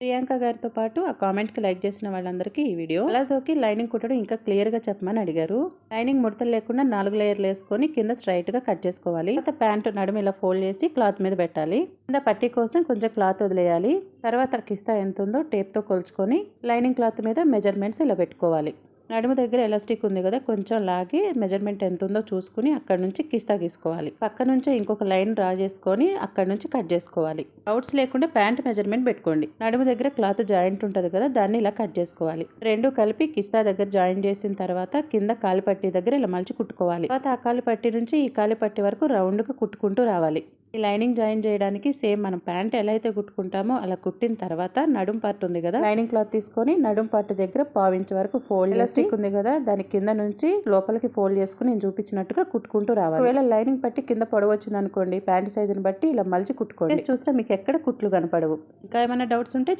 ప్రియాంక గారితో పాటు ఆ కామెంట్కి లైక్ చేసిన వాళ్ళందరికీ ఈ వీడియో. అలాజోకి లైనింగ్ కుట్టడం ఇంకా క్లియర్గా చెప్పమని అడిగారు. లైనింగ్ ముడతలు లేకుండా నాలుగు లేయర్లు వేసుకొని కింద స్ట్రైట్గా కట్ చేసుకోవాలి. తర్వాత ప్యాంటు నడుము ఇలా ఫోల్డ్ చేసి క్లాత్ మీద పెట్టాలి. కింద పట్టీ కోసం కొంచెం క్లాత్ వదిలేయాలి. తర్వాత కిస్తా ఎంత ఉందో టేప్తో కొలుచుకొని లైనింగ్ క్లాత్ మీద మెజర్మెంట్స్ ఇలా పెట్టుకోవాలి. నడుము దగ్గర ఎలాస్టిక్ ఉంది కదా కొంచెం లాగి మెజర్మెంట్ ఎంత ఉందో చూసుకుని అక్కడ నుంచి కిస్తా గీసుకోవాలి. పక్క నుంచి ఇంకొక లైన్ డ్రా చేసుకొని అక్కడ నుంచి కట్ చేసుకోవాలి. అవుట్స్ లేకుండా ప్యాంట్ మెజర్మెంట్ పెట్టుకోండి. నడుము దగ్గర క్లాత్ జాయింట్ ఉంటుంది కదా దాన్ని ఇలా కట్ చేసుకోవాలి. రెండు కలిపి కిస్తా దగ్గర జాయిన్ చేసిన తర్వాత కింద కాలిపట్టి దగ్గర ఇలా మలిచి కుట్టుకోవాలి. తర్వాత ఆ కాలిపట్టి నుంచి ఈ కాలిపట్టి వరకు రౌండ్గా కుట్టుకుంటూ రావాలి. ఈ లైనింగ్ జాయిన్ చేయడానికి సేమ్ మనం ప్యాంట్ ఎలా అయితే కుట్టుకుంటామో అలా కుట్టిన తర్వాత నడుం పార్ట్ ఉంది కదా లైనింగ్ క్లాత్ తీసుకొని నడుం పార్ట్ దగ్గర పావించ్ వరకు ఫోల్డ్ ఎలాస్టిక్ ఉంది కదా దాని కింద నుంచి లోపలికి ఫోల్డ్ చేసుకుని నేను చూపించినట్టుగా కుట్టుకుంటూ రావాలి. ఒకవేళ లైనింగ్ పట్టి కింద పొడవు వచ్చింది అనుకోండి ప్యాంట్ సైజుని బట్టి ఇలా మలిచి కుట్టుకోండి. చూస్తే మీకు ఎక్కడ కుట్లు కనపడవు. ఇంకా ఏమైనా డౌట్స్ ఉంటే